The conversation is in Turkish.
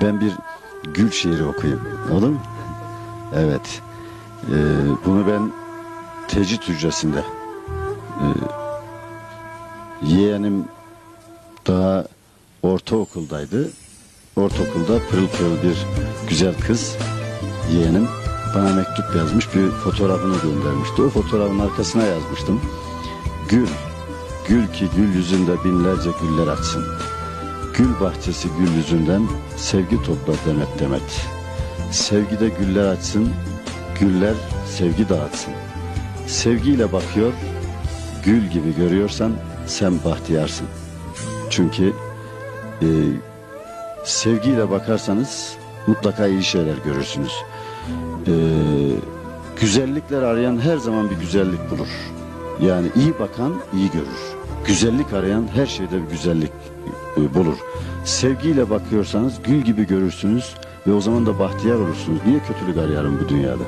Ben bir gül şiiri okuyayım. Olur mu? Evet. Ee, bunu ben tecrit hücresinde e, yeğenim daha ortaokuldaydı. Ortaokulda pırıl pırıl bir güzel kız yeğenim bana mektup yazmış bir fotoğrafını göndermişti. O fotoğrafın arkasına yazmıştım. Gül, gül ki gül yüzünde binlerce güller açsın. Gül bahçesi gül yüzünden sevgi toplar demet demet. Sevgide güller açsın, güller sevgi dağıtsın. Sevgiyle bakıyor, gül gibi görüyorsan sen bahtiyarsın. Çünkü e, sevgiyle bakarsanız mutlaka iyi şeyler görürsünüz. E, güzellikler arayan her zaman bir güzellik bulur. Yani iyi bakan iyi görür. Güzellik arayan her şeyde bir güzellik e, bulur. Sevgiyle bakıyorsanız gül gibi görürsünüz ve o zaman da bahtiyar olursunuz. Niye kötülük arayalım bu dünyada?